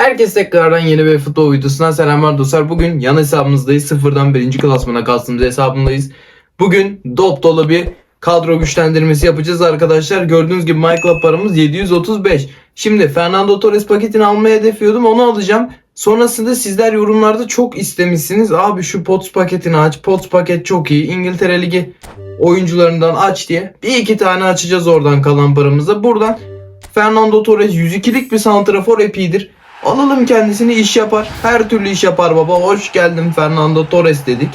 Herkes tekrardan yeni bir futbol videosundan selamlar dostlar. Bugün yan hesabımızdayız. Sıfırdan birinci klasmana kastığımız hesabındayız. Bugün dop dolu bir kadro güçlendirmesi yapacağız arkadaşlar. Gördüğünüz gibi MyClub paramız 735. Şimdi Fernando Torres paketini almayı hedefliyordum. Onu alacağım. Sonrasında sizler yorumlarda çok istemişsiniz. Abi şu POTS paketini aç. POTS paket çok iyi. İngiltere Ligi oyuncularından aç diye. Bir iki tane açacağız oradan kalan paramızı. Buradan Fernando Torres 102'lik bir santrafor epidir. Alalım kendisini iş yapar. Her türlü iş yapar baba. Hoş geldin Fernando Torres dedik.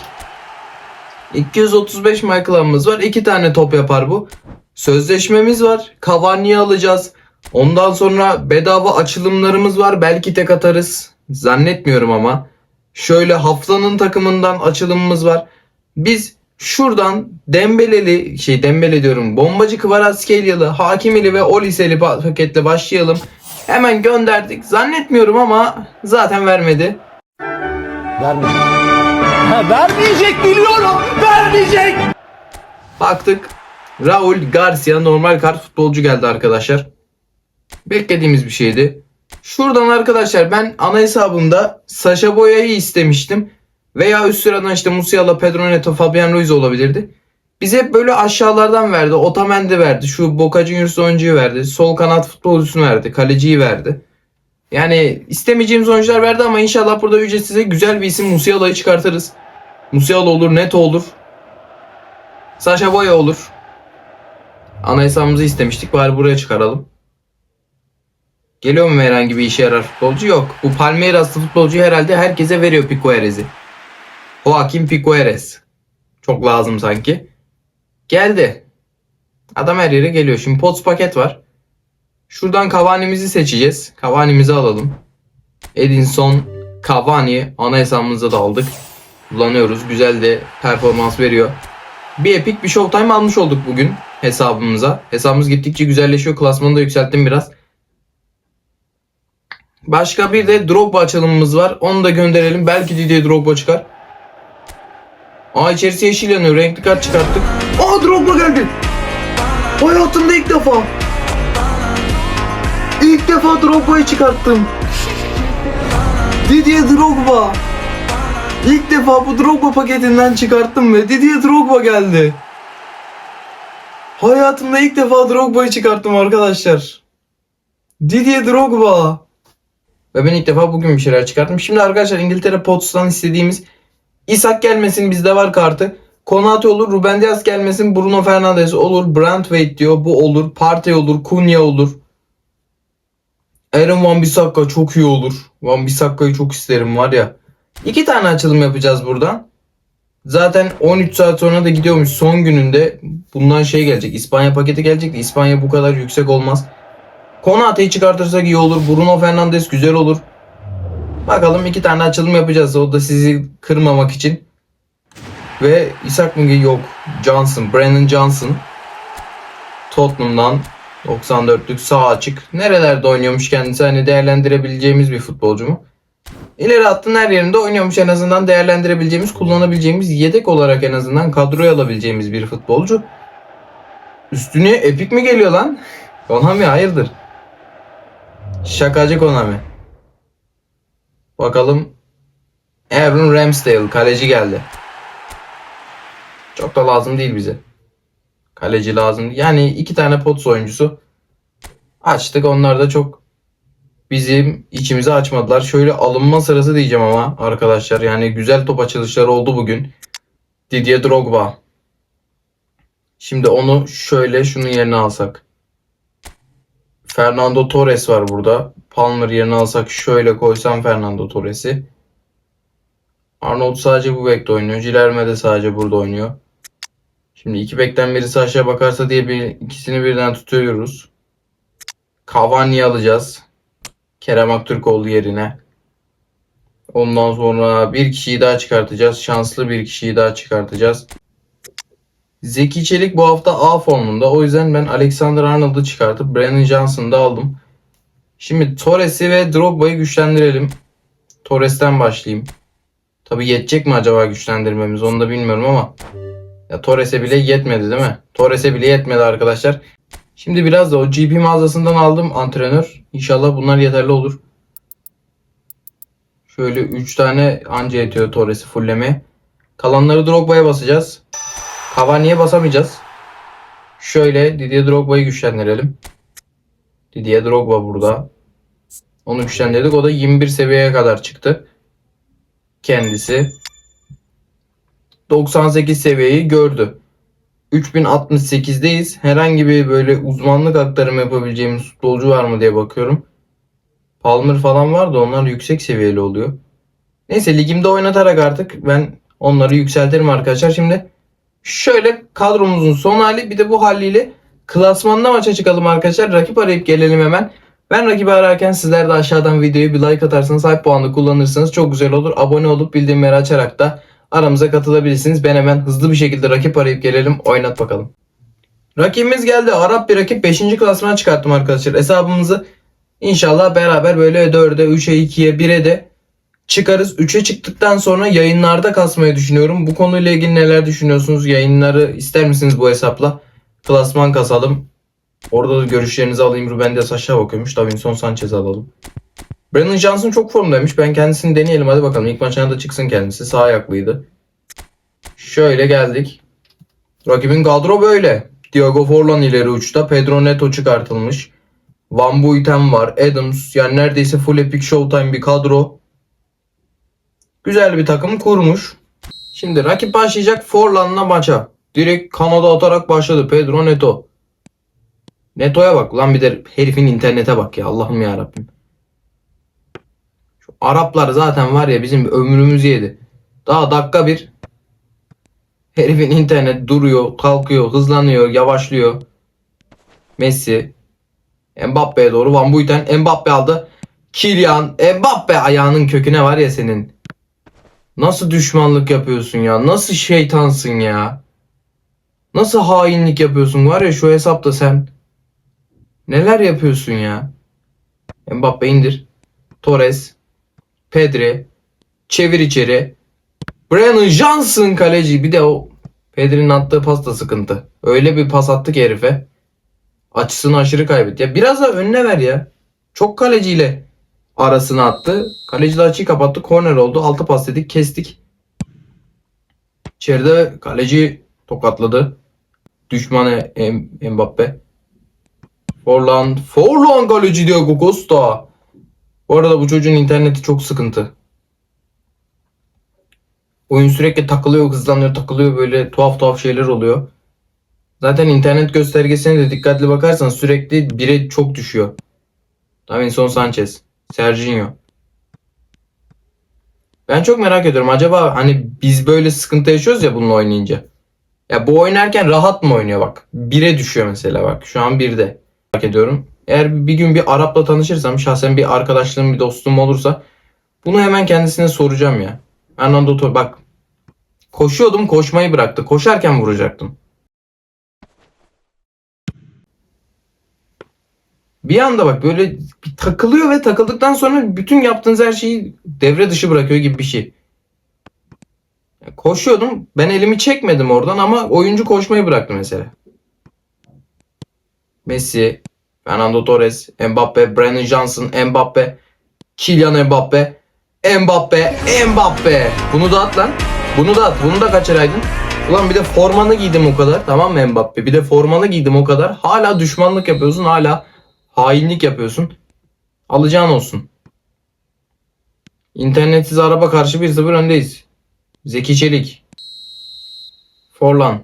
235 Michael'ımız var. 2 tane top yapar bu. Sözleşmemiz var. Cavani'yi alacağız. Ondan sonra bedava açılımlarımız var. Belki tek atarız. Zannetmiyorum ama. Şöyle haftanın takımından açılımımız var. Biz şuradan Dembeleli şey Dembele diyorum. Bombacı Kvaratskhelia, Hakimili ve Oliseli paketle başlayalım. Hemen gönderdik. Zannetmiyorum ama zaten vermedi. Vermeyecek. Ha, vermeyecek biliyorum. Vermeyecek. Baktık. Raul Garcia normal kart futbolcu geldi arkadaşlar. Beklediğimiz bir şeydi. Şuradan arkadaşlar ben ana hesabımda Sasha Boya'yı istemiştim. Veya üst sıradan işte Musiala, Pedro Neto, Fabian Ruiz olabilirdi. Bize böyle aşağılardan verdi. Otamendi verdi. Şu Boca Juniors oyuncuyu verdi. Sol kanat futbolcusunu verdi. Kaleciyi verdi. Yani istemeyeceğimiz oyuncular verdi ama inşallah burada ücretsize güzel bir isim Musiala'yı çıkartırız. Musiala olur, Neto olur. Sasha Boya olur. Ana hesabımızı istemiştik. Bari buraya çıkaralım. Geliyor mu herhangi bir işe yarar futbolcu? Yok. Bu Palmeiras'lı futbolcuyu herhalde herkese veriyor Picoeres'i. Joaquin Picoeres. Çok lazım sanki. Geldi. Adam her yere geliyor. Şimdi Pots paket var. Şuradan Cavani'mizi seçeceğiz. Cavani'mizi alalım. Edinson Cavani ana hesabımıza da aldık. Kullanıyoruz. Güzel de performans veriyor. Bir Epic bir Showtime almış olduk bugün hesabımıza. Hesabımız gittikçe güzelleşiyor. Klasmanı da yükselttim biraz. Başka bir de Drogba açılımımız var. Onu da gönderelim. Belki Didier Drogba çıkar. Aa içerisi yeşil yanıyor. Renkli kart çıkarttık. Aa Drogba geldi. Hayatımda ilk defa. İlk defa Drogba'yı çıkarttım. Didier Drogba. İlk defa bu Drogba paketinden çıkarttım ve Didier Drogba geldi. Hayatımda ilk defa Drogba'yı çıkarttım arkadaşlar. Didier Drogba. Ve ben ilk defa bugün bir şeyler çıkarttım. Şimdi arkadaşlar İngiltere Pots'tan istediğimiz İshak gelmesin bizde var kartı. Konate olur, Ruben Dias gelmesin, Bruno Fernandes olur, Brandtwaite diyor, bu olur, Partey olur, Cunha olur. Aaron Van Bissaka çok iyi olur. Van Bissakka'yı çok isterim var ya. İki tane açılım yapacağız buradan. Zaten 13 saat sonra da gidiyormuş son gününde. Bundan şey gelecek. İspanya paketi gelecek de İspanya bu kadar yüksek olmaz. Konate'yi çıkartırsak iyi olur. Bruno Fernandes güzel olur. Bakalım iki tane açılım yapacağız. O da sizi kırmamak için. Ve İshak mı? Yok. Johnson. Brandon Johnson. Tottenham'dan 94'lük sağ açık. Nerelerde oynuyormuş kendisi? Hani değerlendirebileceğimiz bir futbolcu mu? İleri hattın her yerinde oynuyormuş en azından değerlendirebileceğimiz, kullanabileceğimiz, yedek olarak en azından kadroya alabileceğimiz bir futbolcu. Üstüne epik mi geliyor lan? Konami hayırdır? Şakacı Konami. Bakalım. Aaron Ramsdale kaleci geldi. Çok da lazım değil bize. Kaleci lazım. Yani iki tane pots oyuncusu açtık. Onlar da çok bizim içimizi açmadılar. Şöyle alınma sırası diyeceğim ama arkadaşlar. Yani güzel top açılışları oldu bugün. Didier Drogba. Şimdi onu şöyle şunun yerine alsak. Fernando Torres var burada. Palmer yerine alsak şöyle koysam Fernando Torres'i. Arnold sadece bu bekte oynuyor. Cilerme de sadece burada oynuyor. Şimdi iki bekten birisi aşağı bakarsa diye bir ikisini birden tutuyoruz. Cavani'yi alacağız. Kerem Aktürkoğlu yerine. Ondan sonra bir kişiyi daha çıkartacağız. Şanslı bir kişiyi daha çıkartacağız. Zeki Çelik bu hafta A formunda. O yüzden ben Alexander Arnold'u çıkartıp Brandon Johnson'ı da aldım. Şimdi Torres'i ve Drogba'yı güçlendirelim. Torres'ten başlayayım. Tabi yetecek mi acaba güçlendirmemiz onu da bilmiyorum ama. Ya Torres'e bile yetmedi değil mi? Torres'e bile yetmedi arkadaşlar. Şimdi biraz da o GP mağazasından aldım antrenör. İnşallah bunlar yeterli olur. Şöyle 3 tane anca yetiyor Torres'i fullemeye. Kalanları Drogba'ya basacağız. Cavani'ye basamayacağız. Şöyle Didier Drogba'yı güçlendirelim. Didier Drogba burada. Onu güçlendirdik. O da 21 seviyeye kadar çıktı. Kendisi. 98 seviyeyi gördü. 3068'deyiz. Herhangi bir böyle uzmanlık aktarımı yapabileceğimiz futbolcu var mı diye bakıyorum. Palmer falan var da onlar yüksek seviyeli oluyor. Neyse ligimde oynatarak artık ben onları yükseltirim arkadaşlar. Şimdi şöyle kadromuzun son hali bir de bu haliyle klasmanda maça çıkalım arkadaşlar. Rakip arayıp gelelim hemen. Ben rakibi ararken sizler de aşağıdan videoyu bir like atarsanız hype puanı kullanırsanız çok güzel olur. Abone olup bildirimleri açarak da aramıza katılabilirsiniz. Ben hemen hızlı bir şekilde rakip arayıp gelelim. Oynat bakalım. Rakibimiz geldi. Arap bir rakip. 5. klasmana çıkarttım arkadaşlar. Hesabımızı inşallah beraber böyle 4'e, 3'e, 2'ye, 1'e de çıkarız. 3'e çıktıktan sonra yayınlarda kasmayı düşünüyorum. Bu konuyla ilgili neler düşünüyorsunuz? Yayınları ister misiniz bu hesapla? Klasman kasalım. Orada da görüşlerinizi alayım. Ruben Dias aşağı bakıyormuş. Davinson Sanchez alalım. Brandon Johnson çok formdaymış. Ben kendisini deneyelim. Hadi bakalım. İlk maçına da çıksın kendisi. Sağ ayaklıydı. Şöyle geldik. Rakibin kadro böyle. Diego Forlan ileri uçta. Pedro Neto çıkartılmış. Van Buiten var. Adams. Yani neredeyse full epic showtime bir kadro. Güzel bir takım kurmuş. Şimdi rakip başlayacak Forlan'la maça. Direkt Kanada atarak başladı. Pedro Neto. Neto'ya bak lan bir de herifin internete bak ya Allah'ım ya Rabbim. Şu Araplar zaten var ya bizim ömrümüzü yedi. Daha dakika bir herifin internet duruyor, kalkıyor, hızlanıyor, yavaşlıyor. Messi Mbappe'ye doğru Van Buiten Mbappe aldı. Kylian Mbappe ayağının köküne var ya senin. Nasıl düşmanlık yapıyorsun ya? Nasıl şeytansın ya? Nasıl hainlik yapıyorsun? Var ya şu hesapta sen. Neler yapıyorsun ya? Mbappe indir. Torres. Pedri. Çevir içeri. Brandon Johnson kaleci. Bir de o Pedri'nin attığı pas da sıkıntı. Öyle bir pas attı ki herife. Açısını aşırı kaybetti. Ya biraz da önüne ver ya. Çok kaleciyle arasını attı. Kaleci de açıyı kapattı. Korner oldu. Altı pas dedik. Kestik. İçeride kaleci tokatladı. Düşmanı M- Mbappe. Forlan. Forlan kaleci Diego Costa. Bu arada bu çocuğun interneti çok sıkıntı. Oyun sürekli takılıyor, hızlanıyor, takılıyor böyle tuhaf tuhaf şeyler oluyor. Zaten internet göstergesine de dikkatli bakarsan sürekli bire çok düşüyor. Davinson Sanchez, Serginho. Ben çok merak ediyorum. Acaba hani biz böyle sıkıntı yaşıyoruz ya bununla oynayınca. Ya bu oynarken rahat mı oynuyor bak. Bire düşüyor mesela bak. Şu an birde. Merak ediyorum. Eğer bir gün bir Arap'la tanışırsam şahsen bir arkadaşlığım bir dostum olursa bunu hemen kendisine soracağım ya. Fernando Tor bak. Koşuyordum koşmayı bıraktı. Koşarken vuracaktım. Bir anda bak böyle takılıyor ve takıldıktan sonra bütün yaptığınız her şeyi devre dışı bırakıyor gibi bir şey. Koşuyordum. Ben elimi çekmedim oradan ama oyuncu koşmayı bıraktı mesela. Messi, Fernando Torres, Mbappe, Brandon Johnson, Mbappe, Kylian Mbappe, Mbappe, Mbappe. Bunu da at lan. Bunu da at. Bunu da kaçıraydın. Ulan bir de formanı giydim o kadar. Tamam mı Mbappe? Bir de formanı giydim o kadar. Hala düşmanlık yapıyorsun. Hala hainlik yapıyorsun. Alacağın olsun. İnternetsiz araba karşı 1-0 öndeyiz. Zeki Çelik. Forlan.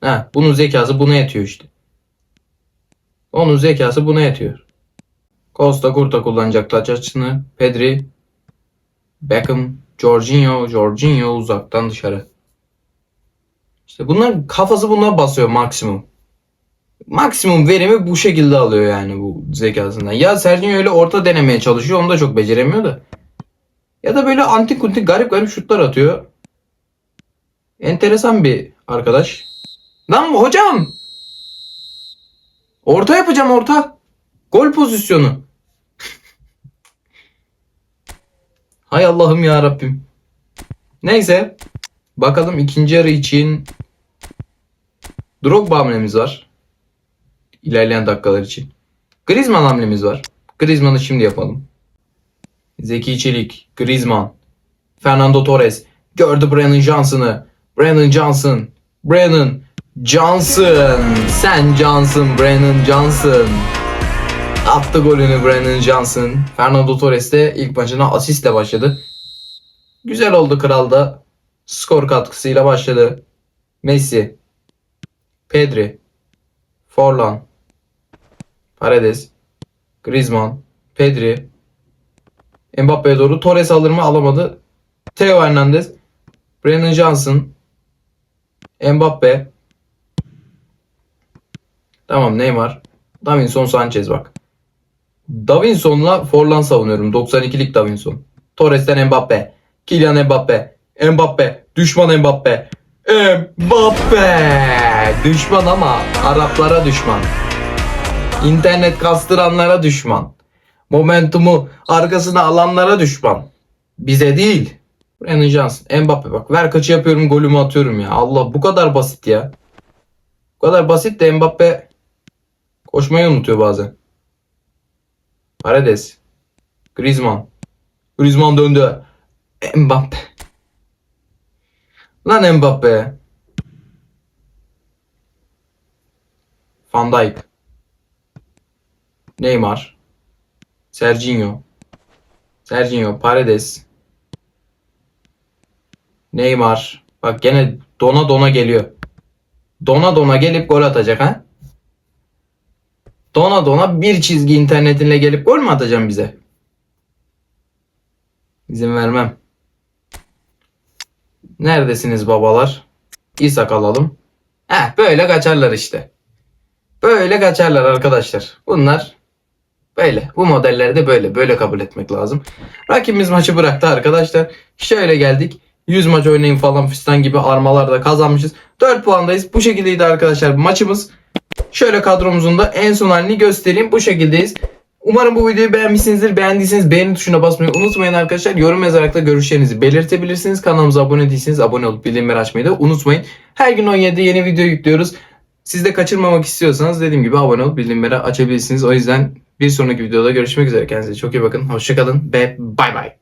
Ha, bunun zekası buna yetiyor işte. Onun zekası buna yetiyor. Costa Curta kullanacak taç açısını. Pedri. Beckham. Jorginho. Jorginho uzaktan dışarı. İşte bunlar kafası buna basıyor maksimum. Maksimum verimi bu şekilde alıyor yani bu zekasından. Ya Sergio öyle orta denemeye çalışıyor. Onu da çok beceremiyor da. Ya da böyle antik kuntik garip garip şutlar atıyor. Enteresan bir arkadaş. Lan hocam! Orta yapacağım orta. Gol pozisyonu. Hay Allah'ım ya Rabbim. Neyse. Bakalım ikinci yarı için Drogba hamlemiz var. İlerleyen dakikalar için. Griezmann hamlemiz var. Griezmann'ı şimdi yapalım. Zeki Çelik, Griezmann, Fernando Torres. Gördü Brennan Johnson'ı. Brennan Johnson. Brennan Johnson. Sen Johnson, Brennan Johnson. Attı golünü Brennan Johnson. Fernando Torres de ilk maçına asistle başladı. Güzel oldu kralda. Skor katkısıyla başladı. Messi. Pedri. Forlan. Paredes. Griezmann. Pedri. Mbappe'ye doğru. Torres alır mı? Alamadı. Theo Hernandez. Brennan Johnson. Mbappe. Tamam Neymar. Davinson Sanchez bak. Davinson'la Forlan savunuyorum. 92'lik Davinson. Torres'ten Mbappe. Kylian Mbappe. Mbappe. Düşman Mbappe. Mbappe. Düşman ama Araplara düşman. İnternet kastıranlara düşman. Momentumu arkasına alanlara düşman. Bize değil. Brennan Johnson. Mbappe bak. Ver kaçı yapıyorum golümü atıyorum ya. Allah bu kadar basit ya. Bu kadar basit de Mbappe koşmayı unutuyor bazen. Paredes. Griezmann. Griezmann döndü. Mbappe. Lan Mbappe. Van Dijk. Neymar. Serginho. Serginho. Paredes. Neymar. Bak gene dona dona geliyor. Dona dona gelip gol atacak ha? Dona dona bir çizgi internetinle gelip gol mü atacaksın bize? İzin vermem. Neredesiniz babalar? İsak alalım. Heh böyle kaçarlar işte. Böyle kaçarlar arkadaşlar. Bunlar böyle. Bu modelleri de böyle. Böyle kabul etmek lazım. Rakibimiz maçı bıraktı arkadaşlar. Şöyle geldik. 100 maç oynayın falan fistan gibi armalarda kazanmışız. 4 puandayız. Bu şekildeydi arkadaşlar maçımız. Şöyle kadromuzun da en son halini göstereyim. Bu şekildeyiz. Umarım bu videoyu beğenmişsinizdir. Beğendiyseniz beğeni tuşuna basmayı unutmayın arkadaşlar. Yorum yazarak da görüşlerinizi belirtebilirsiniz. Kanalımıza abone değilseniz abone olup bildirimleri açmayı da unutmayın. Her gün 17'de yeni video yüklüyoruz. Siz de kaçırmamak istiyorsanız dediğim gibi abone olup bildirimleri açabilirsiniz. O yüzden bir sonraki videoda görüşmek üzere. Kendinize çok iyi bakın. Hoşçakalın ve bay bay.